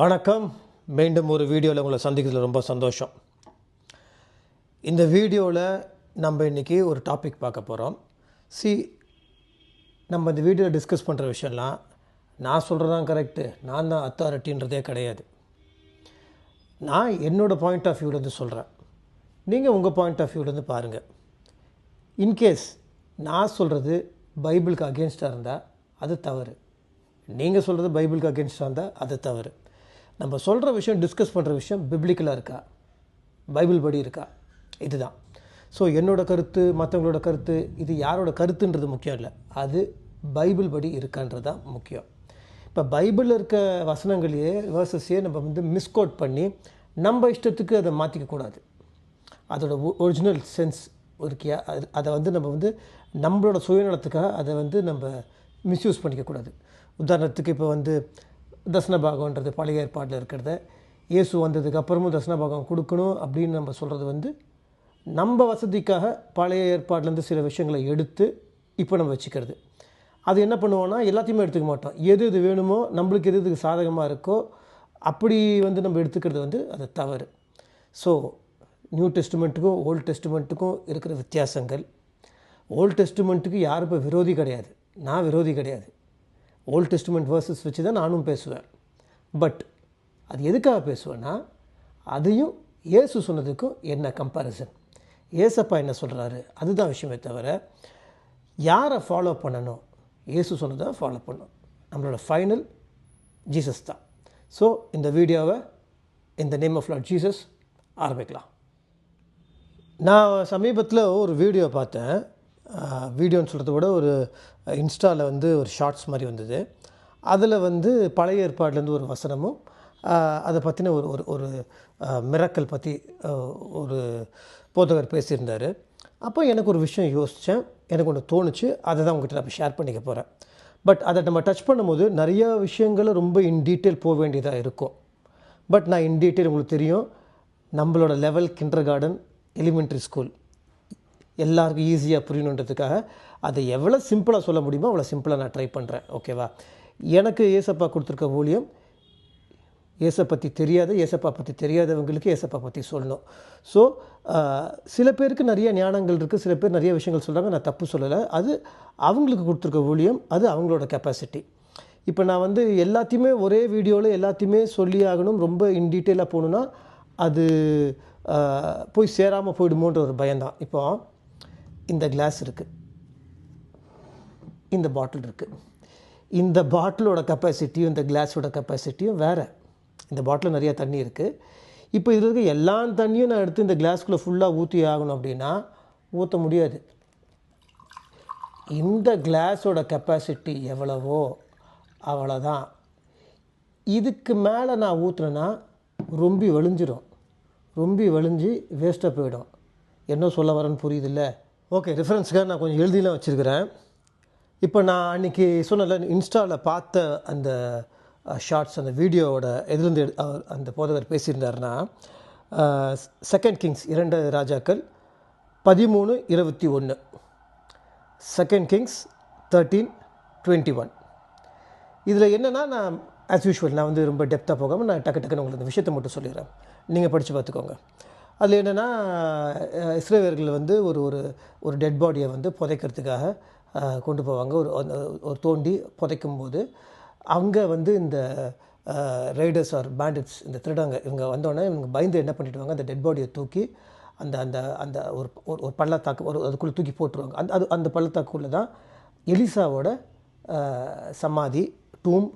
வணக்கம். மீண்டும் ஒரு வீடியோவில் உங்களை சந்திக்கிறதுல ரொம்ப சந்தோஷம். இந்த வீடியோவில் நம்ம இன்றைக்கி ஒரு டாபிக் பார்க்க போகிறோம் சி நம்ம இந்த வீடியோவில் டிஸ்கஸ் பண்ணுற விஷயம்லாம் நான் சொல்கிறதான் கரெக்டு நான் தான் அத்தாரிட்டின்றதே கிடையாது. நான் என்னோடய பாயிண்ட் ஆஃப் வியூலேருந்து சொல்கிறேன் நீங்கள் உங்கள் பாயிண்ட் ஆஃப் வியூலேருந்து பாருங்கள் இன்கேஸ் நான் சொல்கிறது பைபிளுக்கு அகேன்ஸ்டாக இருந்தால் அது தவறு. நீங்கள் சொல்கிறது பைபிளுக்கு அகேன்ஸ்டாக இருந்தால் அது தவறு. நம்ம சொல்கிற விஷயம் டிஸ்கஸ் பண்ணுற விஷயம் பிப்ளிக்கலாக இருக்கா? பைபிள் படி இருக்கா? இதுதான். ஸோ என்னோட கருத்து மற்றவங்களோட கருத்து இது யாரோட கருத்துன்றது முக்கியம் இல்லை. அது பைபிள் படி இருக்கான்றது தான் முக்கியம். இப்போ பைபிளில் இருக்க வசனங்களையே வேர்சஸையே நம்ம வந்து மிஸ்கோட் பண்ணி நம்ம இஷ்டத்துக்கு அதை மாற்றிக்க கூடாது. அதோட ஒரிஜினல் சென்ஸ் இருக்கியா? அது அதை வந்து நம்ம வந்து நம்மளோட சுயநலத்துக்காக அதை வந்து நம்ம மிஸ்யூஸ் பண்ணிக்கக்கூடாது உதாரணத்துக்கு இப்போ வந்து தசன பாகம்ன்றது பழைய ஏற்பாட்டில் இருக்கிறத. இயேசு வந்ததுக்கு அப்புறமும் தசன பாகம் கொடுக்கணும் அப்படின்னு நம்ம சொல்கிறது வந்து நம்ம வசதிக்காக பழைய ஏற்பாட்டிலேருந்து சில விஷயங்களை எடுத்து இப்போ நம்ம வச்சுக்கிறது. அது என்ன பண்ணுவோன்னா எல்லாத்தையுமே எடுத்துக்க மாட்டோம். எது எது வேணுமோ நம்மளுக்கு எது எதுக்கு சாதகமாக இருக்கோ அப்படி வந்து நம்ம எடுத்துக்கிறது வந்து அது தவறு. ஸோ நியூ டெஸ்ட்மெண்ட்டுக்கும் ஓல்டு டெஸ்ட்மெண்ட்டுக்கும் இருக்கிற வித்தியாசங்கள். ஓல்டு டெஸ்ட்மெண்ட்டுக்கு யாரும் இப்போ விரோதி கிடையாது. நான் விரோதி கிடையாது. ஓல்ட் டெஸ்ட்மெண்ட் வேர்சஸ் வச்சு தான் நானும் பேசுவேன். பட் அது எதுக்காக பேசுவேன்னா அதையும் இயேசு சொன்னதுக்கும் என்ன கம்பேரிசன் ஏசப்பா என்ன சொல்கிறாரு அதுதான் விஷயமே தவிர யாரை ஃபாலோ பண்ணணும்? இயேசு சொன்னதை ஃபாலோ பண்ணணும். நம்மளோட ஃபைனல் ஜீசஸ் தான். ஸோ இந்த வீடியோவை இந்த நேம் ஆஃப் லாட் ஜீசஸ் ஆரம்பிக்கலாம். நான் சமீபத்தில் ஒரு வீடியோ பார்த்தேன். வீடியோன்னு சொல்கிறத விட ஒரு இன்ஸ்டாவில் வந்து ஒரு ஷார்ட்ஸ் மாதிரி வந்தது. அதில் வந்து பழைய ஏற்பாடுலேருந்து ஒரு வசனமும் அதை பற்றின ஒரு ஒரு ஒரு மிரக்கல் பற்றி ஒரு போதகர் பேசியிருந்தார். அப்போ எனக்கு ஒரு விஷயம் யோசித்தேன் எனக்கு ஒன்று தோணுச்சு. அதை தான் உங்கள்கிட்ட நான் ஷேர் பண்ணிக்க போகிறேன் பட் அதை நம்ம டச் பண்ணும்போது நிறையா விஷயங்களை ரொம்ப இன் டீட்டெயில் போக வேண்டியதாக இருக்கும். பட் நான் இன் டீட்டெயில் உங்களுக்கு தெரியும். நம்மளோட level kindergarten elementary school எல்லாருக்கும் ஈஸியாக புரியணுன்றதுக்காக அதை எவ்வளோ சிம்பிளாக சொல்ல முடியுமோ அவ்வளோ சிம்பிளாக நான் ட்ரை பண்ணுறேன் ஓகேவா எனக்கு ஏசப்பா கொடுத்துருக்க ஊழியம் ஏசை பற்றி தெரியாத ஏசப்பா பற்றி தெரியாதவங்களுக்கு ஏசப்பா பற்றி சொல்லணும். ஸோ சில பேருக்கு நிறைய ஞானங்கள் இருக்குது சில பேர் நிறைய விஷயங்கள் சொல்கிறாங்க நான் தப்பு சொல்லலை. அது அவங்களுக்கு கொடுத்துருக்க ஊழியம் அது அவங்களோட கெப்பாசிட்டி இப்போ நான் வந்து எல்லாத்தையுமே ஒரே வீடியோவில் எல்லாத்தையுமே சொல்லி ஆகணும் ரொம்ப இன் டீட்டெயிலாக போகணுன்னா அது போய் சேராமல் போயிடுமோன்ற ஒரு பயம்தான். இப்போ இந்த கிளாஸ் இருக்குது இந்த பாட்டில் இருக்குது இந்த பாட்டிலோட கெப்பாசிட்டியும் இந்த கிளாஸோட கெப்பாசிட்டியும் வேறு. இந்த பாட்டில் நிறைய தண்ணி இருக்குது இப்போ இதில் இருக்க எல்லா தண்ணியும் நான் எடுத்து இந்த கிளாஸ்குள்ளே ஃபுல்லாக ஊற்றி ஆகணும் அப்படின்னா ஊற்ற முடியாது. இந்த கிளாஸோட கெப்பாசிட்டி எவ்வளவோ அவ்வளோதான் இதுக்கு மேலே நான் ஊற்றுனேன்னா ரொம்பி வழிஞ்சிரும். ரொம்பி வழிஞ்சு வேஸ்ட்டாக போயிடும். என்ன சொல்ல வரேன்னு புரியுதில்ல? ஓகே ரெஃபரன்ஸ்க்காக நான் கொஞ்சம் எழுதிலாம் வச்சுருக்கிறேன். இப்போ நான் அன்றைக்கி சொன்னல இன்ஸ்டாவில் பார்த்த அந்த ஷார்ட்ஸ் அந்த வீடியோவோட எதுலேருந்து அந்த போதகர் பேசியிருந்தாருன்னா செகண்ட் கிங்ஸ் இரண்டு ராஜாக்கள் பதிமூணு இருபத்தி ஒன்று second kings thirteen twenty one இதில் என்னென்னா நான் ஆஸ் யூஷுவல் நான் வந்து ரொம்ப டெப்த்தாக போகாமல் நான் டக்கு டக்குன்னு உங்களுக்கு அந்த விஷயத்தை மட்டும் சொல்லிடுறேன். நீங்கள் படித்து பார்த்துக்கோங்க. அதில் என்னென்னா இஸ்ரேவர்கள் வந்து ஒரு ஒரு ஒரு டெட் பாடியை வந்து புதைக்கிறதுக்காக கொண்டு போவாங்க. ஒரு ஒரு தோண்டி புதைக்கும் போது அங்கே வந்து இந்த ரைடர்ஸ் ஆர் பேண்டிட்ஸ் இந்த திருடங்க இவங்க வந்தோடனே இவங்க பயந்து என்ன பண்ணிவிடுவாங்க அந்த டெட் பாடியை தூக்கி அந்த அந்த அந்த ஒரு ஒரு பள்ளத்தாக்கு ஒரு அதுக்குள்ளே தூக்கி போட்டுருவாங்க. அந்த அது அந்த பள்ளத்தாக்குள்ளே தான் எலிசாவோட சமாதி டூம்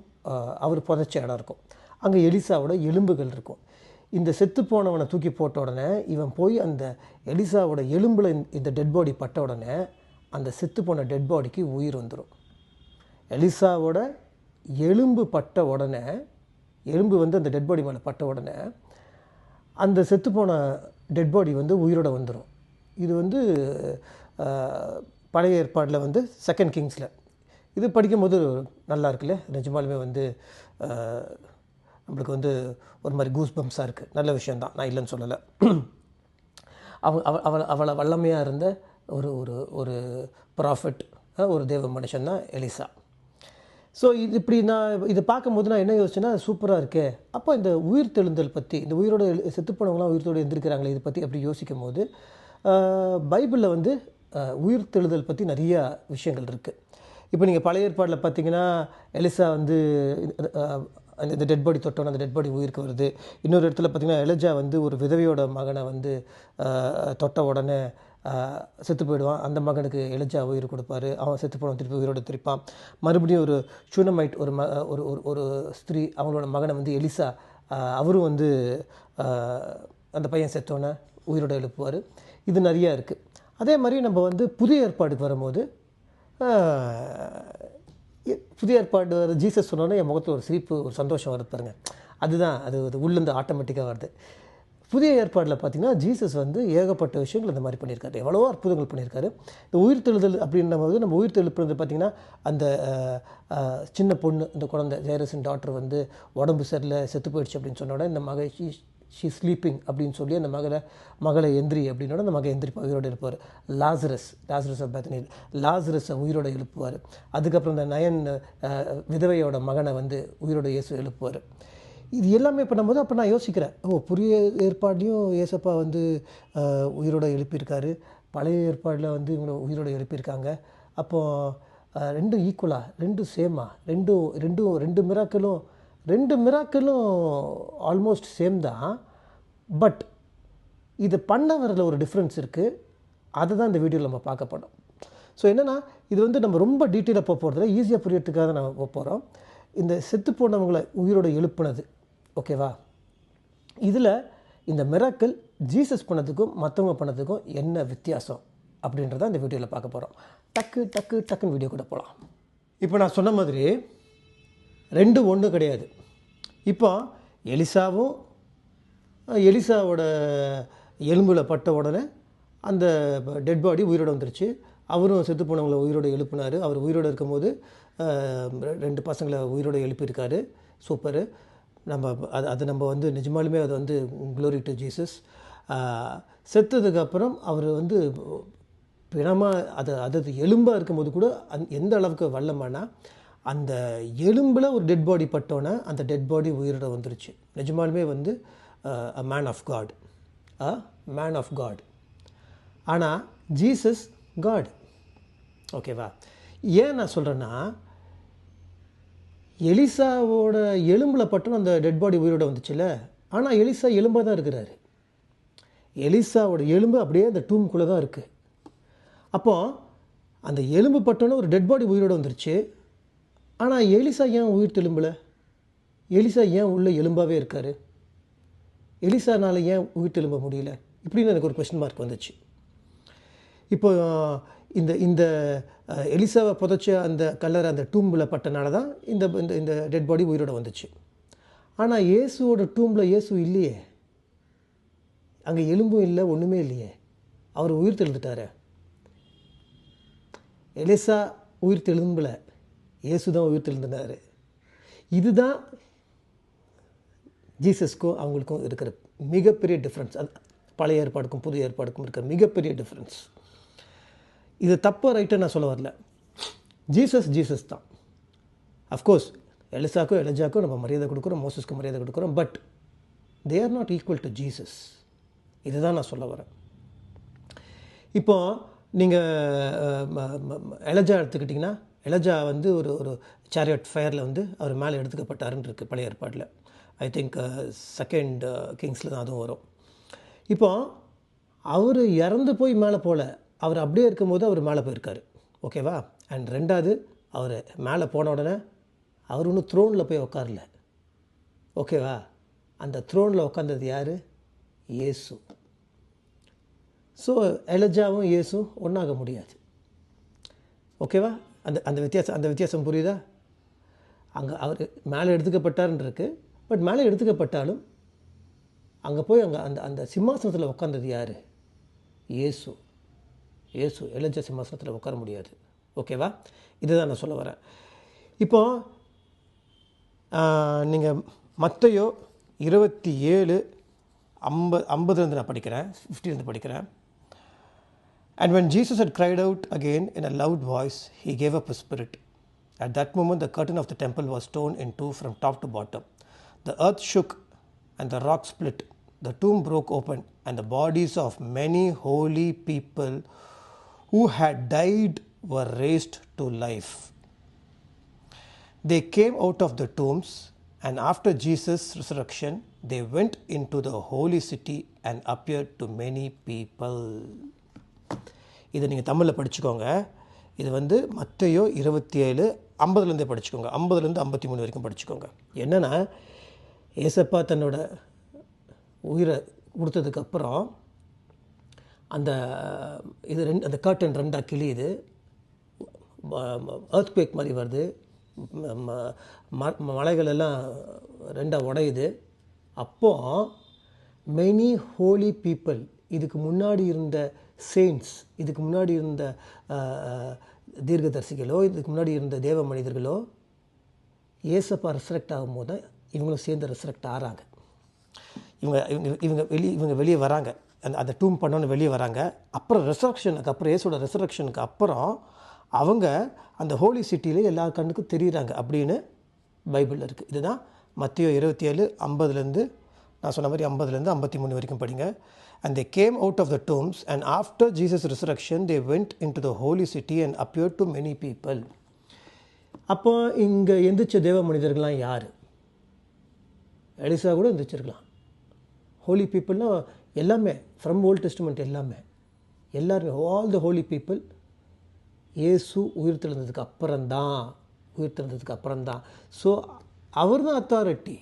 அவர் புதைச்ச இடம் இருக்கும். அங்கே எலிசாவோட எலும்புகள் இருக்கும். இந்த செத்து போனவனை தூக்கி போட்ட உடனே இவன் போய் அந்த எலிசாவோட எலும்பில் இந்த டெட் பாடி பட்ட உடனே அந்த செத்து போன டெட் பாடிக்கு உயிர் வந்துடும் எலிசாவோட எலும்பு பட்ட உடனே எலும்பு வந்து அந்த டெட் பாடி மேலே பட்ட உடனே அந்த செத்துப்போன டெட் பாடி வந்து உயிரோட வந்துடும் இது வந்து பழைய ஏற்பாடில் வந்து செகண்ட் கிங்ஸில் இது படிக்கும்போது நல்லா இருக்குல்ல? நிஜமாலுமே வந்து நம்மளுக்கு வந்து ஒரு மாதிரி கூஸ் பம்ப்ஸாக இருக்குது நல்ல விஷயந்தான் நான் இல்லைன்னு சொல்லலை. அவ அவள் அவளை வல்லமையாக இருந்த ஒரு ஒரு ஒரு ப்ராஃபிட் ஒரு தேவ மனுஷன் தான் எலிசா. ஸோ இது இப்படி நான் இதை பார்க்கும்போது நான் என்ன யோசிச்சேன்னா சூப்பராக இருக்கே. அப்போ இந்த உயிர் தெழுந்தல் பற்றி இந்த உயிரோட செத்துப்போனவங்களாம் செத்து போனவங்களாம் உயிரோடு எழுந்திருக்கிறாங்களே இதை பற்றி அப்படி யோசிக்கும் போது பைபிளில் வந்து உயிர் தெழுதல் பற்றி நிறையா விஷயங்கள் இருக்குது இப்போ நீங்கள் பழைய ஏற்பாடில் பார்த்தீங்கன்னா எலிசா வந்து அந்த இந்த டெட் பாடி தொட்டோன்னு அந்த டெட் பாடி உயிருக்கு வருது. இன்னொரு இடத்துல பார்த்தீங்கன்னா எலஜா வந்து ஒரு விதவையோட மகனை வந்து தொட்ட உடனே செத்து போயிடுவான். அந்த மகனுக்கு எலிஜா உயிர் கொடுப்பாரு. அவன் செத்து போனவன் திருப்பி உயிரோட திருப்பான். மறுபடியும் ஒரு சூனமைட் ஒரு ம ஒரு ஒரு ஒரு ஸ்திரீ அவங்களோட மகனை வந்து எலிசா அவரும் வந்து அந்த பையன் செத்தோன்னே உயிரோட எழுப்புவார். இது நிறையா இருக்குது அதே மாதிரி நம்ம வந்து புதிய ஏற்பாடுக்கு வரும்போது புதிய ஏற்பாடு வர ஜீசஸ் சொன்னோன்னே என் முகத்தில் ஒரு சிரிப்பு ஒரு சந்தோஷம் வருது பாருங்க. அதுதான் அது அது உள்ளேருந்து ஆட்டோமேட்டிக்காக வருது. புதிய ஏற்பாடில் பார்த்தீங்கன்னா ஜீசஸ் வந்து ஏகப்பட்ட விஷயங்கள் இந்த மாதிரி பண்ணியிருக்காரு. எவ்வளவோ அற்புதங்கள் பண்ணியிருக்காரு. இந்த உயிர் தெழுதல் அப்படின்னும் போது நம்ம உயிர்த்தெழுப்புறது பார்த்திங்கன்னா அந்த சின்ன பொண்ணு இந்த குழந்தை ஜெயரசன் டாக்டர் வந்து உடம்பு சரியில்லை செத்து போயிடுச்சு அப்படின்னு சொன்ன உடனே இந்த மக ஷீ ஸ்லீப்பிங் அப்படின்னு சொல்லி அந்த மகளை மகளை எந்திரி அப்படின்னோட அந்த மகன் எந்திரிப்பா உயிரோடு இருப்பார். லாசரஸ் லாசரஸ் ஆஃப் பேத்தனி லாசரஸை உயிரோடு எழுப்புவார். அதுக்கப்புறம் இந்த நயன் விதவையோட மகனை வந்து உயிரோட இயேசு எழுப்புவார். இது எல்லாமே பண்ணும்போது அப்போ நான் யோசிக்கிறேன். ஓ புதிய ஏற்பாட்லையும் ஏசப்பா வந்து உயிரோட எழுப்பியிருக்காரு. பழைய ஏற்பாடில் வந்து இவங்களை உயிரோட எழுப்பியிருக்காங்க. அப்போது ரெண்டும் ஈக்குவலாக ரெண்டும் சேமா ரெண்டும் ரெண்டும் ரெண்டு மிராக்களும் ரெண்டு மிராக்களும் ஆல்மோஸ்ட் சேம் தான். பட் இது பண்ணவரில் ஒரு டிஃப்ரென்ஸ் இருக்குது அதை தான் இந்த வீடியோவில் நம்ம பார்க்க போகிறோம் ஸோ என்னென்னா இது வந்து நம்ம ரொம்ப டீட்டெயிலாக போக போகிறதில்ல ஈஸியாக புரியறதுக்காக தான் நம்ம போக போகிறோம் இந்த செத்து போனவங்களை உயிரோட எழுப்புனது. ஓகேவா இதில் இந்த மிராக்கள் ஜீசஸ் பண்ணதுக்கும் மற்றவங்க பண்ணதுக்கும் என்ன வித்தியாசம் அப்படின்றத இந்த வீடியோவில் பார்க்க போகிறோம் டக்கு டக்கு டக்குன்னு வீடியோ கூட போகலாம் இப்போ நான் சொன்ன மாதிரி ரெண்டு ஒன்று கிடையாது. இப்போ எலிசாவும் எலிசாவோட எலும்பில் பட்ட உடனே அந்த டெட் பாடி உயிரோட வந்துருச்சு. அவரும் செத்து போனவங்களை உயிரோட எழுப்பினார். அவர் உயிரோட இருக்கும்போது ரெண்டு பசங்களை உயிரோட எழுப்பியிருக்காரு. சூப்பரு. நம்ம அது அது நம்ம வந்து நிஜமாலுமே அது வந்து க்ளோரி டு ஜீசஸ் செத்ததுக்கப்புறம் அவர் வந்து பிணமாக அது அது எலும்பாக இருக்கும்போது கூட அந் எந்த அளவுக்கு வல்லமானா அந்த எலும்பில் ஒரு டெட் பாடி பட்டோன்னே அந்த டெட் பாடி உயிரோட வந்துருச்சு. நிஜமாலுமே வந்து a man of God a man of God ஆனால் ஜீசஸ் காட் ஓகேவா ஏன் நான் சொல்கிறேன்னா எலிசாவோட எலும்பில் பட்டோன்னு அந்த டெட் பாடி உயிரோட வந்துச்சுல்ல? ஆனால் எலிசா எலும்பாக தான் இருக்கிறாரு. எலிசாவோட எலும்பு அப்படியே அந்த டூம்குள்ளே தான் இருக்குது அப்போ அந்த எலும்பு பட்டோன்னு ஒரு டெட் பாடி உயிரோட வந்துருச்சு. ஆனால் எலிசா ஏன் உயிர் தெலும்பில் எலிசா ஏன் உள்ளே எலும்பாகவே இருக்கார்? எலிசானால் ஏன் உயிர் தெலும்ப முடியல? இப்படின்னு எனக்கு ஒரு கொஸ்டின் மார்க் வந்துச்சு. இப்போ இந்த இந்த எலிசாவை புதைச்ச அந்த கல்லர் அந்த டூம்பில் பட்டனால தான் இந்த இந்த இந்த டெட் பாடி உயிரோட வந்துச்சு. ஆனால் இயேசுவோட டூம்பில் இயேசு இல்லையே. அங்கே எலும்பும் இல்லை ஒன்றுமே இல்லையே. அவர் உயிர் தெழுந்துட்டார் எலிசா உயிர் தெழும்பலை இயேசு தான் உயிர் இதுதான் ஜீசஸ்க்கும் அவங்களுக்கும் இருக்கிற மிகப்பெரிய டிஃப்ரென்ஸ் அது பழைய ஏற்பாடுக்கும் புது ஏற்பாடுக்கும் இருக்கிற மிகப்பெரிய டிஃப்ரென்ஸ் இது தப்பு ரைட்டு நான் சொல்ல வரல. ஜீசஸ் ஜீசஸ் தான். அஃப்கோர்ஸ் எலிசாக்கும் எலிஜாக்கும் நம்ம மரியாதை கொடுக்குறோம் மோசஸ்க்கு மரியாதை கொடுக்குறோம் but they are not equal to Jesus. இதுதான் நான் சொல்ல வரேன். இப்போ நீங்கள் எலஜா எடுத்துக்கிட்டிங்கன்னா எலஜா வந்து ஒரு ஒரு சேரியட் ஃபயரில் வந்து அவர் மேலே எடுத்துக்கப்பட்டாருன்னு இருக்குது பழைய ஏற்பாட்டில். ஐ திங்க் செகண்ட் கிங்ஸில் தான் அதுவும் வரும். இப்போ அவர் இறந்து போய் மேலே போகல அவர் அப்படியே இருக்கும்போது அவர் மேலே போயிருக்காரு. ஓகேவா அண்ட் ரெண்டாவது அவர் மேலே போன உடனே அவர் ஒன்றும் த்ரோனில் போய் உட்காரல ஓகேவா அந்த த்ரோனில் உட்காந்தது யார்? இயேசு. ஸோ எலஜாவும் இயேசும் ஒன்றாக முடியாது. ஓகேவா அந்த அந்த வித்தியாசம் அந்த வித்தியாசம் புரியுதா? அங்கே அவர் மேலே எடுத்துக்கப்பட்டாருன்னு இருக்குது பட் மேலே எடுத்துக்கப்பட்டாலும் அங்கே போய் அங்கே அந்த அந்த சிம்மாசனத்தில் உட்காந்தது யார்? இயேசு. இயேசு எலஜா சிம்மாசனத்தில் உட்கார முடியாது. ஓகேவா? இதுதான் நான் சொல்ல வரேன். இப்போ நீங்கள் மத்தையோ இருபத்தி ஏழு ஐம்பது ஐம்பதுலேருந்து நான் படிக்கிறேன் ஃபிஃப்டிலேருந்து படிக்கிறேன். And when Jesus had cried out again in a loud voice, he gave up his spirit. At that moment, the curtain of the temple was torn in two from top to bottom. The earth shook and the rock split. The tomb broke open, and the bodies of many holy people who had died were raised to life. They came out of the tombs, and after Jesus' resurrection, they went into the holy city and appeared to many people. இதை நீங்கள் தமிழில் படிச்சுக்கோங்க. இது வந்து மத்தையோ இருபத்தி ஏழு ஐம்பதுலேருந்தே படிச்சுக்கோங்க. ஐம்பதுலேருந்து ஐம்பத்தி மூணு வரைக்கும் படிச்சுக்கோங்க. என்னென்னா ஏசப்பா தன்னோட உயிரை கொடுத்ததுக்கப்புறம் அந்த இது ரெண்டு அந்த கர்டன் ரெண்டாக கிழியுது. பேக் மாதிரி வருது. ம- ம- மலைகள் எல்லாம் ரெண்டாக உடையுது. அப்போ மெனி ஹோலி பீப்புள் இதுக்கு முன்னாடி இருந்த செயின்ஸ் இதுக்கு முன்னாடி இருந்த தீர்க்கதரிசிகளோ இதுக்கு முன்னாடி இருந்த தேவ மனிதர்களோ ஏசப்பா ரெசரக்ட் ஆகும்போது தான் இவங்களும் சேர்ந்து ரெசரக்ட் ஆகிறாங்க இவங்க இவங்க இவங்க வெளியே இவங்க வெளியே வராங்க. அந்த அந்த டூம் பண்ணோன்னு வெளியே வராங்க. அப்புறம் ரெசரக்ஷனுக்கு அப்புறம் ஏசோட ரெசரக்ஷனுக்கு அப்புறம் அவங்க அந்த ஹோலி சிட்டியிலே எல்லா கண்ணுக்கும் தெரியுறாங்க அப்படின்னு பைபிளில் இருக்குது இதுதான் மத்தியோ இருபத்தி ஏழு ஐம்பதுலேருந்து நான் சொன்ன மாதிரி ஐம்பதுலேருந்து ஐம்பத்தி மூணு வரைக்கும் படிங்க. And they came out of the tombs, and after Jesus resurrection they went into the the holy city and appeared to many people அப்போ இங்கே எந்திரிச்ச தேவ மனிதர்கள்லாம் யார்? எலிசா கூட எந்திரிச்சிருக்கலாம். ஹோலி பீப்புள்னா எல்லாமே ஃப்ரம் ஓல்ட் டெஸ்ட்மெண்ட் எல்லாமே. எல்லாருமே ஆல் த ஹோலி பீப்புள் இயேசு உயிர் தெழுந்ததுக்கு அப்புறம்தான் உயிர் தெழுந்ததுக்கு அப்புறம்தான். ஸோ அவர் தான் அத்தாரிட்டி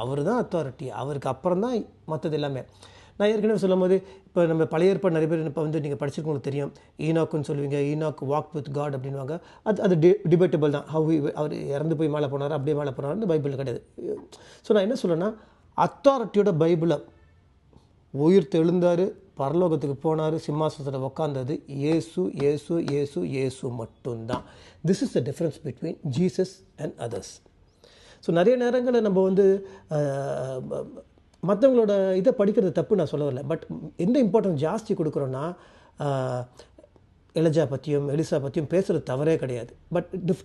அவர் தான் அத்தாரிட்டி அவருக்கு அப்புறம் தான் மற்றது எல்லாமே. நான் ஏற்கனவே சொல்லும் போது இப்போ நம்ம பழைய ஏற்பாடு நிறைய பேர் இப்போ வந்து நீங்கள் படிச்சிருக்கவங்களுக்கு தெரியும். ஈனாக்குன்னு சொல்லுவீங்க ஈனாக் வாக் வித் காட் அப்படின்வாங்க அது அது டி டிபேட்டபிள் தான். ஹவு அவர் இறந்து போய் மேலே போனார் அப்படியே மேலே போனார்னு பைபிளில் கிடையாது. ஸோ நான் என்ன சொல்லேன்னா அத்தாரிட்டியோட பைபிளை உயிர் தெழுந்தார் பரலோகத்துக்கு போனார் சிம்மாசனத்தில் உட்காந்தது ஏசு இயேசு இயேசு இயேசு மட்டும்தான். This is the difference between Jesus and others so நிறைய நேரங்களில் நம்ம வந்து மற்றவங்களோட இதை படிக்கிறது தப்பு நான் சொல்ல வரல பட் எந்த இம்பார்ட்டன்ஸ் ஜாஸ்தி கொடுக்குறோன்னா எலஜா பற்றியும் எலிசா பற்றியும் பேசுகிறது தவறே கிடையாது. பட் டிஃப்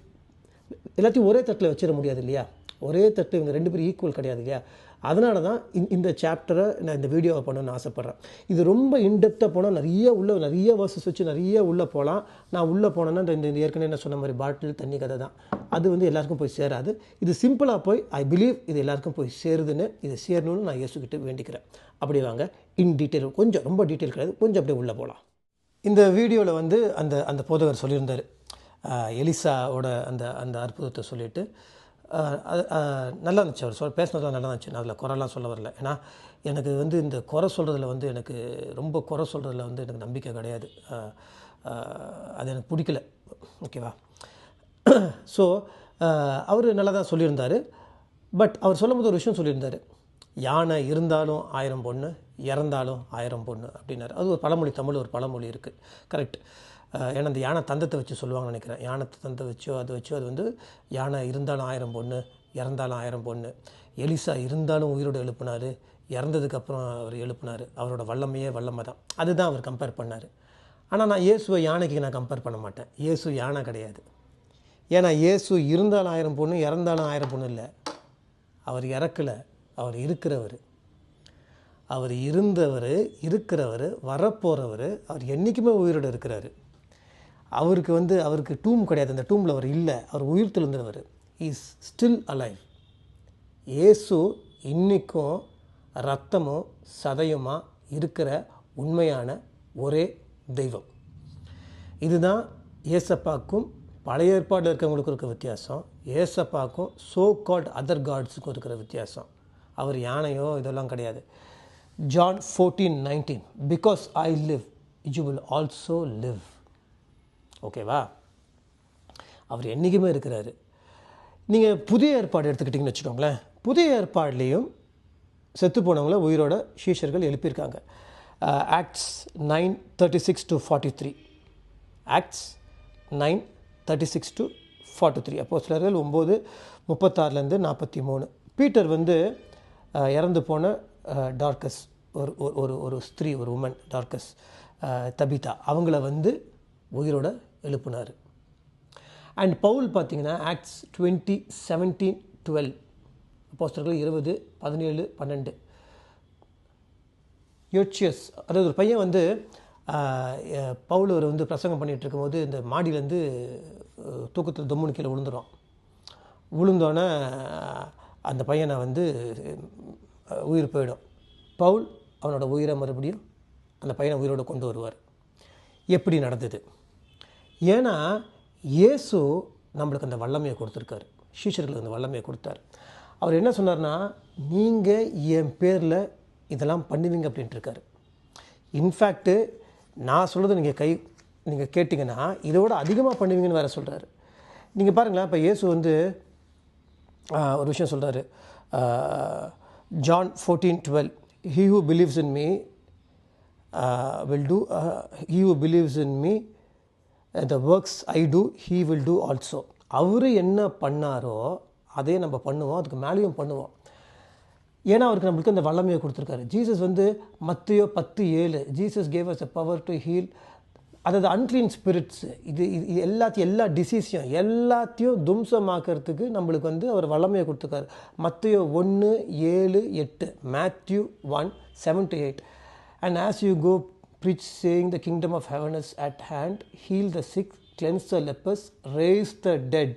எல்லாத்தையும் ஒரே தட்டில் வச்சிட முடியாது இல்லையா? ஒரே தட்டு இவங்க ரெண்டு பேரும் ஈக்குவல் கிடையாது இல்லையா? அதனால தான் இந்த- இந்த சாப்டரை நான் இந்த வீடியோவை பண்ணணும்னு ஆசைப்பட்றேன். இது ரொம்ப இன்டெப்த்தாக போனால் நிறைய உள்ள நிறைய வர்சஸ் வச்சு நிறைய உள்ளே போகலாம் நான் உள்ளே போனேன்னா இந்த இந்த ஏற்கனவே நான் சொன்ன மாதிரி பாட்டில் தண்ணி கதை தான். அது வந்து எல்லாருக்கும் போய் சேராது. இது சிம்பிளாக போய் ஐ பிலீவ் இது எல்லாருக்கும் போய் சேருதுன்னு இது சேரணும்னு நான் யோசிக்கிட்டு வேண்டிக்கிறேன். அப்படி வாங்க இன் டீட்டெயில் கொஞ்சம் ரொம்ப டீட்டெயில் கிடையாது கொஞ்சம் அப்படியே உள்ளே போகலாம் இந்த வீடியோவில் வந்து அந்த அந்த போதகர் சொல்லியிருந்தார். எலிசாவோட அந்த அந்த அற்புதத்தை சொல்லிட்டு அது நல்லா இருந்துச்சு அவர் சொல் பேசினதெல்லாம் நல்லா இருந்துச்சு. நான் அதில் குறைலாம் சொல்ல வரல. ஏன்னா எனக்கு வந்து இந்த குறை சொல்கிறதுல வந்து எனக்கு ரொம்ப குறை சொல்கிறதுல வந்து எனக்கு நம்பிக்கை கிடையாது. அது எனக்கு பிடிக்கல. ஓகேவா? ஸோ அவர் நல்லா தான் சொல்லியிருந்தார். பட் அவர் சொல்லும்போது ஒரு விஷயம் சொல்லியிருந்தார். யானை இருந்தாலும் ஆயிரம் பொண்ணு இறந்தாலும் ஆயிரம் பொண்ணு அப்படின்னாரு. அது ஒரு பழமொழி தமிழ் ஒரு பழமொழி இருக்குது கரெக்ட். ஏன்னா அந்த யானை தந்தத்தை வச்சு சொல்லுவாங்கன்னு நினைக்கிறேன். யானை தந்தத்தை வச்சோ அது வச்சோ அது வந்து யானை இருந்தாலும் ஆயிரம் பொண்ணு இறந்தாலும் ஆயிரம் பொண்ணு. எலிசா இருந்தாலும் உயிரோடு எழுப்புனார் இறந்ததுக்கப்புறம் அவர் எழுப்பினார். அவரோட வல்லமையே வல்லமை தான். அதுதான் அவர் கம்பேர் பண்ணார். ஆனால் நான் இயேசுவை யானைக்கு நான் கம்பேர் பண்ண மாட்டேன். இயேசு யானை கிடையாது. ஏன்னா இயேசு இருந்தாலும் ஆயிரம் பொண்ணு இறந்தாலும் ஆயிரம் பொண்ணு இல்லை. அவர் இறக்கலை. அவர் இருக்கிறவர். அவர் இருந்தவர் இருக்கிறவர் வரப்போகிறவர் அவர் என்றைக்குமே உயிரோடு இருக்கிறாரு. அவருக்கு வந்து அவருக்கு டூம் கிடையாது. அந்த டூமில் அவர் இல்லை. அவர் உயிர் தெழுந்தவர். இஸ் ஸ்டில் அலைவ் இயேசு இன்றைக்கும் ரத்தமும் சதையுமா இருக்கிற உண்மையான ஒரே தெய்வம். இதுதான் ஏசப்பாக்கும் பழைய ஏற்பாடில் இருக்கிறவங்களுக்கும் இருக்கிற வித்தியாசம். ஏசப்பாக்கும் சோ கால்ட் அதர் காட்ஸுக்கும் இருக்கிற வித்தியாசம். அவர் யானையோ இதெல்லாம் கிடையாது. John fourteen nineteen because I live you will also live ஓகேவா? அவர் என்றைக்குமே இருக்கிறாரு. நீங்கள் புதிய ஏற்பாடு எடுத்துக்கிட்டிங்கன்னு வச்சுக்கோங்களேன். புதிய ஏற்பாடுலேயும் செத்து போனவங்கள உயிரோட சீஷர்கள் எழுப்பியிருக்காங்க. Acts nine thirty six to forty three Acts nine thirty six to forty three அப்போ சிலர்கள் ஒம்பது முப்பத்தாறுலேருந்து நாற்பத்தி மூணு. பீட்டர் வந்து இறந்து போன டார்கஸ் டார்க்கஸ் ஒரு ஒரு- ஒரு ஒரு ஸ்திரீ ஒரு உமன் டார்க்கஸ் தபிதா. அவங்கள வந்து உயிரோட எழுப்புனார். அண்ட் பவுல் பார்த்தீங்கன்னா ஆக்ட்ஸ் டுவெண்ட்டி செவன்டீன் டுவெல் போஸ்டர்கள் இருபது பதினேழு பன்னெண்டு. யோச்சியஸ் அதாவது ஒரு பையன் வந்து பவுல் அவர் வந்து பிரசங்கம் பண்ணிகிட்டு இருக்கும்போது இந்த மாடியிலேருந்து தூக்கத்தில் தொம்முனு கீழே விழுந்துடும் விழுந்தோடனே அந்த பையனை வந்து உயிர் போயிடும். பவுல் அவனோட உயிரை மறுபடியும் அந்த பையனை உயிரோடு கொண்டு வருவார். எப்படி நடந்தது? ஏன்னா இயேசு நம்மளுக்கு அந்த வல்லமையை கொடுத்துருக்காரு. சீஷர்களுக்கு அந்த வல்லமையை கொடுத்தார். அவர் என்ன சொன்னார்னா நீங்கள் என் பேரில் இதெல்லாம் பண்ணுவீங்க அப்படின்ட்டு இருக்காரு. இன்ஃபேக்ட்டு நான் சொல்கிறது நீங்கள் கை நீங்கள் கேட்டிங்கன்னா இதோட அதிகமாக பண்ணுவீங்கன்னு வேறு சொல்கிறாரு நீங்கள் பாருங்களேன் இப்போ இயேசு வந்து ஒரு விஷயம் சொல்கிறாரு John fourteen twelve he who believes in me will do he who believes in me the works I do he will do also அவர் என்ன பண்ணாரோ அதே நம்ம பண்ணுவோம் அதுக்கு மேலேயும் பண்ணுவோம். ஏன்னா அவருக்கு நம்மளுக்கு அந்த வல்லமையை கொடுத்துருக்காரு. ஜீசஸ் வந்து மத்தையோ பத்து ஏழு. Jesus gave as a power to heal அதாவது அன்க்ளீன் ஸ்பிரிட்ஸ் இது இது எல்லாத்தையும் எல்லா டிசீஸையும் எல்லாத்தையும் தும்சமாக்கிறதுக்கு நம்மளுக்கு வந்து அவர் வல்லமையை கொடுத்துருக்காரு. மத்தையோ ஒன்று ஏழு எட்டு. Matthew one seven to eight and as you go preach saying the kingdom of heaven is at hand heal the sick cleanse the lepers raise the dead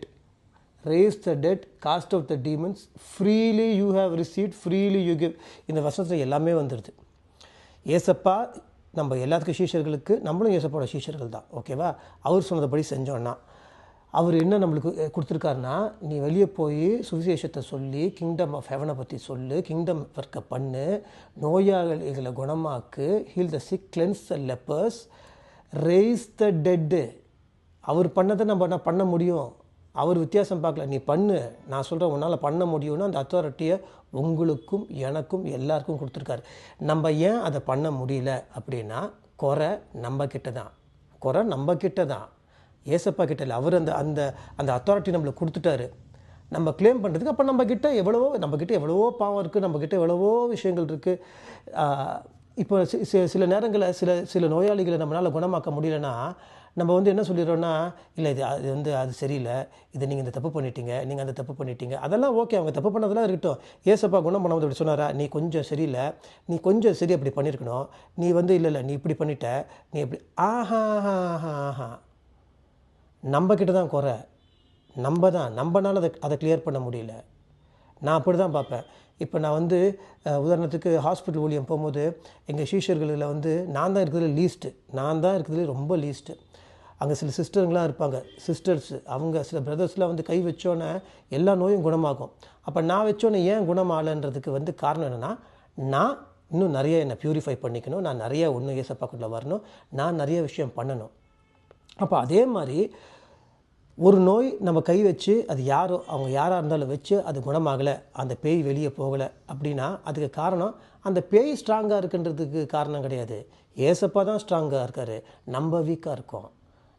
raise the dead cast out the demons freely you have received freely you give இந்த வசனத்தில் எல்லாமே வந்துடுது ஏசப்பா நம்ம எல்லாத்துக்கும் சீஷர்களுக்கு நம்மளும் ஏசப்பாவோட சீஷர்கள் தான் ஓகேவா அவர் சொன்னதுபடி செஞ்சோன்னா அவர் என்ன நம்மளுக்கு கொடுத்துருக்காருன்னா நீ வெளியே போய் சுவிசேஷத்தை சொல்லி கிங்டம் ஆஃப் ஹெவனை பற்றி சொல்லு கிங்டம் ஒர்க்கை பண்ணு நோயாளிகளை குணமாக்கு heal the sick cleanse the lepers raise the dead அவர் பண்ணதை நம்ம நான் பண்ண முடியும்? அவர் வித்தியாசம் பார்க்கல. நீ பண்ணு. நான் சொல்கிறேன் உன்னால் பண்ண முடியும்னு அந்த அத்தாரிட்டியை உங்களுக்கும் எனக்கும் எல்லாருக்கும் கொடுத்துருக்காரு. நம்ம ஏன் அதை பண்ண முடியல அப்படின்னா குறை நம்ம தான் குறை நம்ம தான் ஏசப்பா கிட்ட இல்லை. அவர் அந்த அந்த அந்த அத்தாரிட்டி நம்மளுக்கு கொடுத்துட்டாரு. நம்ம க்ளைம் பண்ணுறதுக்கு அப்போ நம்ம எவ்வளவோ நம்ம எவ்வளவோ பாவம் இருக்குது நம்மக்கிட்ட எவ்வளவோ விஷயங்கள் இருக்குது இப்போ சி- சில நேரங்களில் சில சில நோயாளிகளை நம்மளால் குணமாக்க முடியலன்னா நம்ம வந்து என்ன சொல்லிடுறோன்னா இல்லை இது அது வந்து அது சரியில்லை. இது நீங்கள் இந்த தப்பு பண்ணிட்டீங்க. நீங்கள் அந்த தப்பு பண்ணிட்டீங்க. அதெல்லாம் ஓகே அவங்க தப்பு பண்ணதெல்லாம் இருக்கட்டும். ஏசப்பா குணம் பண்ணும்போது அப்படி சொன்னாரா நீ கொஞ்சம் சரியில்லை. நீ கொஞ்சம் சரி அப்படி பண்ணியிருக்கணும். நீ வந்து இல்லை இல்லை நீ இப்படி பண்ணிட்ட. நீ இப்படி ஆஹா ஆஹா ஆஹா. நம்ம கிட்ட தான் குறை. நம்ம தான் நம்மனால அதை அதை கிளியர் பண்ண முடியல. நான் அப்படி தான் பார்ப்பேன். இப்போ நான் வந்து உதாரணத்துக்கு ஹாஸ்பிட்டல் ஊழியம் போகும்போது எங்கள் சீஷர்களில் வந்து நான் தான் இருக்கிறதுல லீஸ்ட்டு நான் தான் இருக்கிறதுல ரொம்ப லீஸ்ட்டு அங்கே சில சிஸ்டருங்களாம் இருப்பாங்க சிஸ்டர்ஸ் அவங்க சில பிரதர்ஸ்லாம் வந்து கை வச்சோன்னே எல்லா நோயும் குணமாகும். அப்போ நான் வச்சோன்னே ஏன் குணமாகலைன்றதுக்கு வந்து காரணம் என்னென்னா நான் இன்னும் நிறைய என்னை ப்யூரிஃபை பண்ணிக்கணும். நான் நிறைய ஒன்று ஏசப்பாக்குள்ள வரணும். நான் நிறைய விஷயம் பண்ணணும். அப்போ அதே மாதிரி ஒரு நோய் நம்ம கை வச்சு அது யாரோ அவங்க யாராக இருந்தாலும் வச்சு அது குணமாகலை அந்த பேய் வெளியே போகலை அப்படின்னா அதுக்கு காரணம் அந்த பேய் ஸ்ட்ராங்காக இருக்குன்றதுக்கு காரணம் கிடையாது. ஏசப்பா தான் ஸ்ட்ராங்காக இருக்கார். நம்ம வீக்காக இருக்கோம்.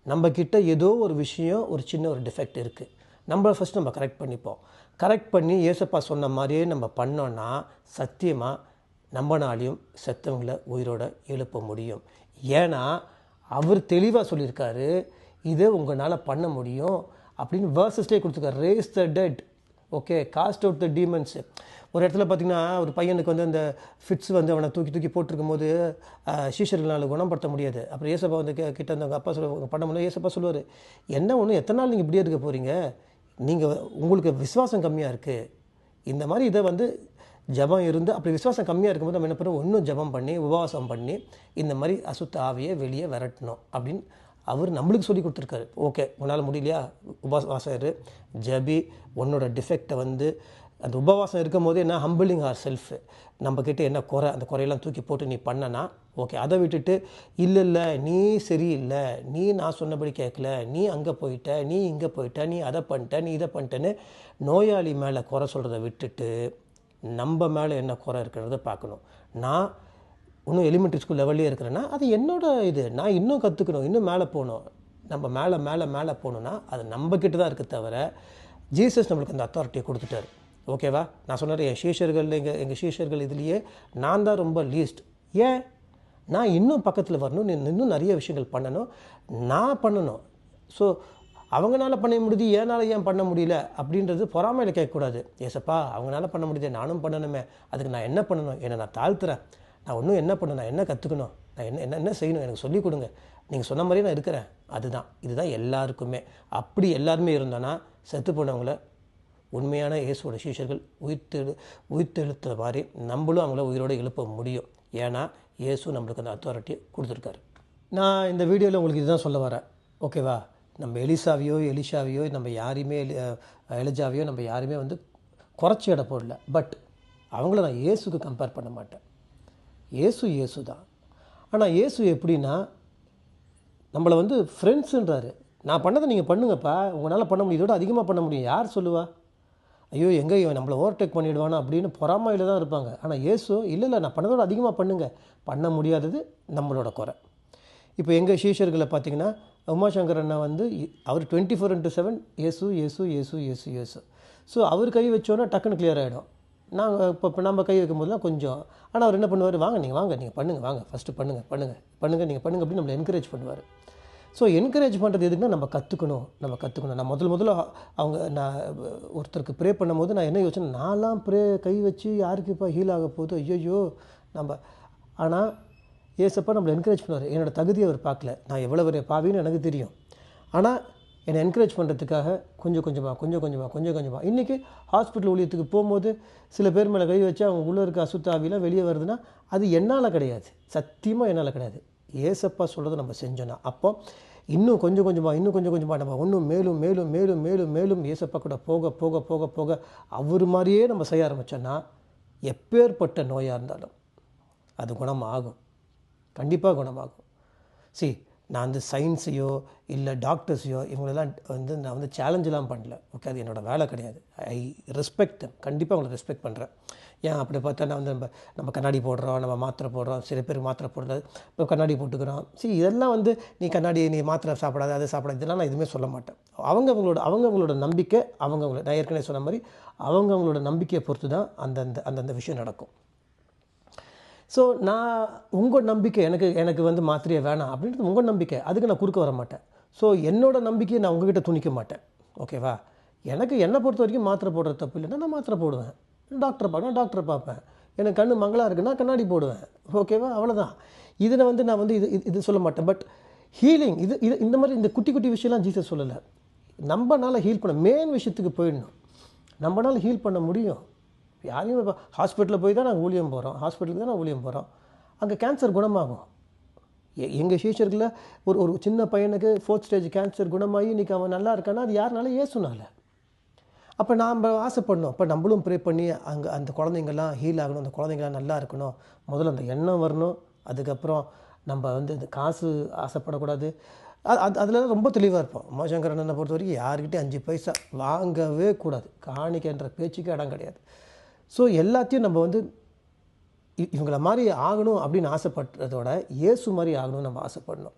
நம்ம ஏதோ ஒரு விஷயம் ஒரு சின்ன ஒரு டிஃபெக்ட் இருக்குது நம்ம ஃபஸ்ட் நம்ம கரெக்ட் பண்ணிப்போம். கரெக்ட் பண்ணி ஏசப்பா சொன்ன மாதிரியே நம்ம பண்ணோன்னா சத்தியமாக நம்மனாலையும் செத்தவங்களை உயிரோட எழுப்ப முடியும். ஏன்னா அவர் தெளிவாக சொல்லியிருக்காரு இதை உங்களால் பண்ண முடியும் அப்படின்னு வேர்சஸ்டே கொடுத்துருக்காரு. Raise the dead okay cast out the demons ஒரு இடத்துல பார்த்தீங்கன்னா ஒரு பையனுக்கு வந்து அந்த ஃபிட்ஸ் வந்து அவனை தூக்கி தூக்கி போட்டிருக்கும் போது சீஷர்களால் குணப்படுத்த முடியாது. அப்புறம் ஏசப்பா வந்து கி- கிட்ட அந்த அப்பா சொல்ல பண்ண முடியும் ஏசப்பா சொல்லுவார். என்ன ஒன்று எத்தனை நாள் நீங்கள் இப்படியே இருக்க போகிறீங்க நீங்கள் உங்களுக்கு விசுவாசம் கம்மியாக இருக்குது இந்த மாதிரி இதை வந்து ஜெபம் இருந்து அப்படி விசுவாசம் கம்மியாக இருக்கும்போது நம்ம என்ன பண்ணுறோம் இன்னும் ஜெபம் பண்ணி உபவாசம் பண்ணி இந்த மாதிரி அசுத்த ஆவியை வெளியே விரட்டணும் அப்படின்னு அவர் நம்மளுக்கு சொல்லி கொடுத்துருக்காரு. ஓகே உன்னால் முடியலையா? உபவாசம் இரு. ஜபி உன்னோட டிஃபெக்டை வந்து அந்த உபவாசம் இருக்கும்போதே என்ன? ஹம்பிளிங் ஆர் செல்ஃப் நம்மக்கிட்ட என்ன குறை? அந்த குறையெல்லாம் தூக்கி போட்டு நீ பண்ணனா ஓகே அதை விட்டுட்டு இல்லை இல்லை நீ சரியில்லை. நீ நான் சொன்னபடி கேட்கல. நீ அங்கே போயிட்ட நீ இங்கே போயிட்ட நீ அதை பண்ணிட்ட நீ இதை பண்ணிட்டேன்னு நோயாளி மேலே குறை சொல்கிறத விட்டுட்டு நம்ம மேலே என்ன குறை இருக்கிறத பார்க்கணும். நான் இன்னும் எலிமெண்ட்ரி ஸ்கூல் லெவல்லே இருக்கிறேன்னா அது என்னோட இது. நான் இன்னும் கற்றுக்கணும் இன்னும் மேலே போகணும். நம்ம மேலே மேலே மேலே போகணுன்னா அது நம்மக்கிட்ட தான் இருக்குது தவிர ஜீசஸ் நம்மளுக்கு அந்த அத்தாரிட்டியை கொடுத்துட்டாரு. ஓகேவா நான் சொன்னார் என் சீஷர்கள் எங்கள் எங்கள் சீஷர்கள் இதுலேயே நான் தான் ரொம்ப லீஸ்ட் ஏன்? நான் இன்னும் பக்கத்தில் வரணும் இன்னும் நிறைய விஷயங்கள் பண்ணணும். நான் பண்ணணும். ஸோ அவங்களால பண்ண முடியுது ஏனால் ஏன் பண்ண முடியல அப்படின்றது பொறாமையில் கேட்கக்கூடாது. ஏசப்பா அவங்களால பண்ண முடியுது நானும் பண்ணணுமே. அதுக்கு நான் என்ன பண்ணணும்? என்னை நான் தாழ்த்துறேன். நான் இன்னும் என்ன பண்ணணும்? நான் என்ன கற்றுக்கணும் நான் என்ன என்ன என்ன செய்யணும்? எனக்கு சொல்லிக் கொடுங்க. நீங்கள் சொன்ன மாதிரியே நான் இருக்கிறேன். அதுதான். இதுதான் எல்லாருக்குமே. அப்படி எல்லாருமே இருந்தோன்னா செத்து போனவங்கள உண்மையான இயேசுவோட சீஷர்கள் உயிர்த்தெழு உயிர்த்தெழுத்த மாதிரி நம்மளும் அவங்கள உயிரோடு எழுப்ப முடியும். ஏன்னா இயேசு நம்மளுக்கு அந்த அத்தாரிட்டியை கொடுத்துருக்காரு. நான் இந்த வீடியோவில் உங்களுக்கு இதுதான் சொல்ல வரேன். ஓகேவா நம்ம எலிசாவையோ எலிஷாவையோ நம்ம யாரையுமே எலி- எலிஜாவையோ நம்ம யாருமே வந்து குறைச்சி எடை போடல. பட் அவங்கள நான் இயேசுக்கு கம்பேர் பண்ண மாட்டேன். இயேசு இயேசு தான். ஆனால் இயேசு எப்படின்னா நம்மளை வந்து ஃப்ரெண்ட்ஸுன்றாரு நான் பண்ணதை நீங்கள் பண்ணுங்கப்பா. உங்களால் பண்ண முடியும். இதோட அதிகமாக பண்ண முடியும். யார் சொல்லுவா? ஐயோ எங்கே இவன் நம்மளை ஓவர்டேக் பண்ணிவிடுவானா அப்படின்னு பொறாமையில் தான் இருப்பாங்க. ஆனால் இயேசு இல்லை இல்லை நான் பண்ணதோட அதிகமாக பண்ணுங்கள் பண்ண முடியாதது நம்மளோட குறை. இப்போ எங்கள் சீஷர்களை பார்த்தீங்கன்னா உமாசங்கர் அண்ணா வந்து அவர் twenty four into seven Yesu Yesu Yesu Yesu Yesu. So அவர் கை வச்சோன்னா டக்குன்னு கிளியர் ஆகிடும் நாங்கள் இப்போ இப்போ நம்ம கை வைக்கும்போதுலாம் கொஞ்சம் ஆனால் அவர் என்ன பண்ணுவார்? வாங்க நீங்கள் வாங்க நீங்கள் பண்ணுங்கள் வாங்க ஃபஸ்ட்டு பண்ணுங்கள் பண்ணுங்கள் பண்ணுங்கள் நீங்கள் பண்ணுங்கள் அப்படின்னு நம்மளை என்கரேஜ் பண்ணுவார். ஸோ என்கரேஜ் பண்ணுறது எதுக்குன்னா நம்ம கற்றுக்கணும் நம்ம கற்றுக்கணும் நான் முதல் முதல்ல அவங்க நான் ஒருத்தருக்கு ப்ரே பண்ணும்போது நான் என்ன யோசனை நான்லாம் ப்ரே கை வச்சு யாருக்கு இப்போ ஹீல் ஆக போகுது? ஐயோ நம்ம ஆனால் ஏசப்பா நம்மளை என்கரேஜ் பண்ணுவார். என்னோட தகுதியை அவர் பார்க்கல. நான் எவ்வளோ பெரிய பாவின்னு எனக்கு தெரியும். ஆனால் என்னை என்கரேஜ் பண்ணுறதுக்காக கொஞ்சம் கொஞ்சமாக கொஞ்சம் கொஞ்சமாக கொஞ்சம் கொஞ்சமாக இன்றைக்கி ஹாஸ்பிட்டல் ஊழியத்துக்கு போகும்போது சில பேர் மேலே கை வச்சு அவங்க உள்ளே இருக்க அசுத்தாவிலாம் வெளியே வருதுன்னா அது என்னால் கிடையாது. சத்தியமாக என்னால் கிடையாது. ஏசப்பா சொல்கிறத நம்ம செஞ்சோன்னா அப்போ இன்னும் கொஞ்சம் கொஞ்சமாக இன்னும் கொஞ்சம் கொஞ்சமாக நம்ம ஒன்றும் மேலும் மேலும் மேலும் மேலும் மேலும் ஏசப்பா கூட போக போக போக போக அவர் மாதிரியே நம்ம செய்ய ஆரம்பித்தோன்னா எப்பேற்பட்ட நோயாக இருந்தாலும் அது குணமாகும். கண்டிப்பாக குணமாகும். See நான் வந்து சயின்ஸையோ இல்லை டாக்டர்ஸையோ இவங்களெல்லாம் வந்து நான் வந்து சேலஞ்செலாம் பண்ணல. ஓகே அது என்னோட வேலை கிடையாது. ஐ ரெஸ்பெக்ட் கண்டிப்பாக அவங்களை ரெஸ்பெக்ட் பண்ணுறேன் ஏன் அப்படி பார்த்தா நான் வந்து நம்ம நம்ம கண்ணாடி போடுறோம் நம்ம மாத்திரை போடுறோம் சில பேர் மாத்திரை போடுறது இப்போ கண்ணாடி போட்டுக்கிறோம். சரி இதெல்லாம் வந்து நீ கண்ணாடி நீ மாத்திரை சாப்பிடாது அதை சாப்பிடாது இதெல்லாம் நான் எதுவுமே சொல்ல மாட்டேன். அவங்க அவங்களோட அவங்க அவங்களோட நம்பிக்கை அவங்க நான் ஏற்கனவே சொன்ன மாதிரி அவங்க அவங்களோட நம்பிக்கையை பொறுத்து தான் அந்தந்த அந்தந்த விஷயம் நடக்கும். ஸோ நான் உங்கள் நம்பிக்கை எனக்கு எனக்கு வந்து மாத்திரையை வேணாம் அப்படின்றது உங்கள் நம்பிக்கை. அதுக்கு நான் குறுக்க வர மாட்டேன். ஸோ என்னோடய நம்பிக்கையை நான் உங்ககிட்ட துணிக்க மாட்டேன். ஓகேவா எனக்கு என்னை பொறுத்த வரைக்கும் மாத்திரை போடுறது தப்பு இல்லைன்னா நான் மாத்திரை போடுவேன். டாக்டரை பார்க்கணும் டாக்டரை பார்ப்பேன். எனக்கு கண்ணு மங்களாக இருக்குன்னா கண்ணாடி போடுவேன். ஓகேவா அவ்வளோதான் இதில் வந்து நான் வந்து இது இது- இது சொல்ல மாட்டேன். பட் ஹீலிங் இது இது இந்த மாதிரி இந்த குட்டி குட்டி விஷயம்லாம் ஜீசஸ் சொல்லலை. நம்மனால ஹீல் பண்ண மெயின் விஷயத்துக்கு போயிடணும். நம்மளால் ஹீல் பண்ண முடியும். யாரையும் இப்போ ஹாஸ்பிட்டலில் போய் தான் நாங்கள் ஊழியம் போகிறோம். ஹாஸ்பிட்டலுக்கு தான் நான் ஊழியம் போகிறோம். அங்கே கேன்சர் குணமாகும். எங்கள் டீச்சர்களில் ஒரு ஒரு சின்ன பையனுக்கு ஃபோர்த் ஸ்டேஜ் கேன்சர் குணமாகி இன்றைக்கி அவன் நல்லா இருக்கான்னா அது யாருனால ஏசுனால அப்போ நாம் ஆசைப்படணும். அப்போ நம்மளும் ப்ரே பண்ணி அங்கே அந்த குழந்தைங்கள்லாம் ஹீல் ஆகணும். அந்த குழந்தைங்களாம் நல்லா இருக்கணும். முதல்ல அந்த எண்ணம் வரணும். அதுக்கப்புறம் நம்ம வந்து இந்த காசு ஆசைப்படக்கூடாது. அது அது அதில் ரொம்ப தெளிவாக இருப்போம். உமாசங்கர் பொறுத்த வரைக்கும் யாருக்கிட்டே அஞ்சு பைசா வாங்கவே கூடாது. காணிக்கன்ற பேச்சுக்கு இடம் கிடையாது. ஸோ எல்லாத்தையும் நம்ம வந்து இ- இவங்கள மாதிரி ஆகணும் அப்படின்னு ஆசைப்படுறதோட இயேசு மாதிரி ஆகணும்னு நம்ம ஆசைப்படணும்.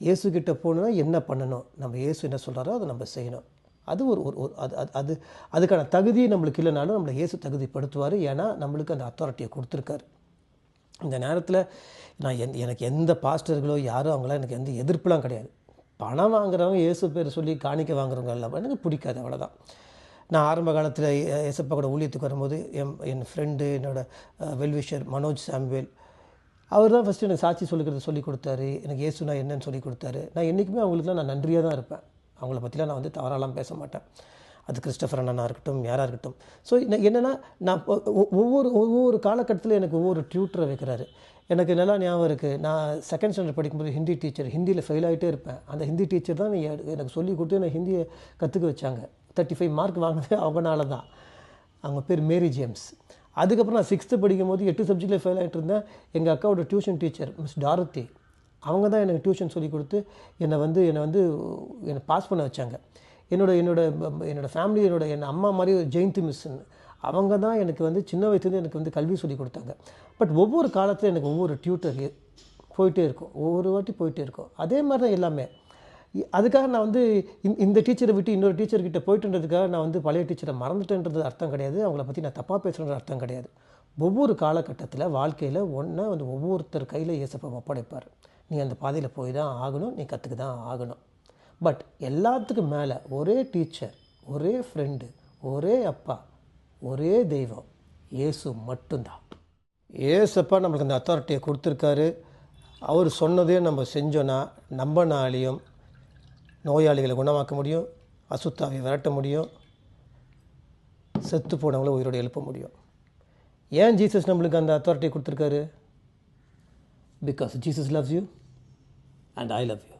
இயேசுக்கிட்ட போகணுன்னா என்ன பண்ணணும்? நம்ம இயேசு என்ன சொல்கிறாரோ அதை நம்ம செய்யணும். அது ஒரு ஒரு ஒரு- அது அது அது அதுக்கான தகுதி நம்மளுக்கு இல்லைனாலும் நம்மளை இயேசு தகுதிப்படுத்துவார். ஏன்னா நம்மளுக்கு அந்த அத்தாரிட்டியை கொடுத்துருக்காரு. இந்த நேரத்தில் நான் எந் எனக்கு எந்த பாஸ்டர்களோ யாரோ அவங்களாம் எனக்கு எந்த எதிர்ப்புலாம் கிடையாது. பணம் வாங்குறவங்க இயேசு பேர் சொல்லி காணிக்க வாங்குறவங்க எல்லாம் எனக்கு பிடிக்காது அவ்வளோதான் நான் ஆரம்ப காலத்தில் ஏசப்பா கூட ஊழியத்துக்கு வரும்போது என் என் ஃப்ரெண்டு என்னோடய வெல்விஷர் மனோஜ் சாம்வேல் அவர் தான் ஃபஸ்ட்டு எனக்கு சாட்சி சொல்லிக்கிறது சொல்லிக் கொடுத்தாரு. எனக்கு ஏசுனா என்னன்னு சொல்லி கொடுத்தாரு. நான் என்றைக்குமே அவங்களுக்குலாம் நான் நன்றியாக தான் இருப்பேன். அவங்கள பற்றிலாம் நான் வந்து தவறாலாம் பேச மாட்டேன். அது கிறிஸ்டபர் அண்ணனாக இருக்கட்டும் யாராக இருக்கட்டும். ஸோ என்னென்னா நான் ஒவ்வொரு ஒவ்வொரு காலகட்டத்தில் எனக்கு ஒவ்வொரு டியூட்டரை வைக்கிறாரு. எனக்கு நல்லா ஞாபகம் இருக்குது நான் செகண்ட் ஸ்டாண்டர்ட் படிக்கும்போது ஹிந்தி டீச்சர் ஹிந்தியில் ஃபெயில் ஆகிட்டே இருப்பேன். அந்த ஹிந்தி டீச்சர் தான் எனக்கு சொல்லி கொடுத்து என்னை ஹிந்தியை கற்றுக்க வச்சாங்க. தேர்ட்டி ஃபைவ் மார்க் வாங்கினது அவங்கனால தான் அவங்க பேர் மேரி ஜேம்ஸ் அதுக்கப்புறம் நான் சிக்ஸ்த்து படிக்கும்போது எட்டு சப்ஜெக்டில் ஃபெயில் ஆகிட்டு இருந்தேன். எங்கள் அக்காவோட டியூஷன் டீச்சர் மிஸ் டாரத்தி அவங்க தான் எனக்கு டியூஷன் சொல்லி கொடுத்து என்னை வந்து என்னை வந்து என்னை பாஸ் பண்ண வச்சாங்க. என்னோட என்னோட என்னோடய ஃபேமிலி என்னோட என் அம்மா மாதிரி ஒரு ஜெயந்தி மிஸ்ன்னு அவங்க தான் எனக்கு வந்து சின்ன வயசுலேருந்து எனக்கு வந்து கல்வி சொல்லி கொடுத்தாங்க. பட் ஒவ்வொரு காலத்தில் எனக்கு ஒவ்வொரு டியூட்டர் போயிட்டே இருக்கும். ஒவ்வொரு வாட்டி போயிட்டே இருக்கும். அதே மாதிரி தான் எல்லாமே. அதுக்காக நான் வந்து இந்த- இந்த டீச்சரை விட்டு இன்னொரு டீச்சர்கிட்ட போயிட்டுன்றதுக்காக நான் வந்து பழைய டீச்சரை மறந்துட்டேன்றது அர்த்தம் கிடையாது. அவங்கள பற்றி நான் தப்பாக பேசுகிற அர்த்தம் கிடையாது. ஒவ்வொரு காலகட்டத்தில் வாழ்க்கையில் ஒன்றா வந்து ஒவ்வொருத்தர் கையில் இயேசப்பா ஒப்படைப்பார். நீ அந்த பாதையில் போய் தான் ஆகணும் நீ கற்றுக்க தான் ஆகணும். பட் எல்லாத்துக்கும் மேலே ஒரே டீச்சர் ஒரே ஃப்ரெண்டு ஒரே அப்பா ஒரே தெய்வம் இயேசு மட்டும்தான். ஏசப்பா நம்மளுக்கு அந்த அத்தாரிட்டியை கொடுத்துருக்காரு. அவர் சொன்னதே நம்ம செஞ்சோன்னா நம்பனாலையும் நோயாளிகளை குணமாக்க முடியும் அசுத்தாவை விரட்ட முடியும் செத்து போனவங்கள உயிரோடு எழுப்ப முடியும். ஏன் ஜீசஸ் நம்மளுக்கு அந்த அத்தாரிட்டி கொடுத்துருக்காரு? Because Jesus loves you and I love you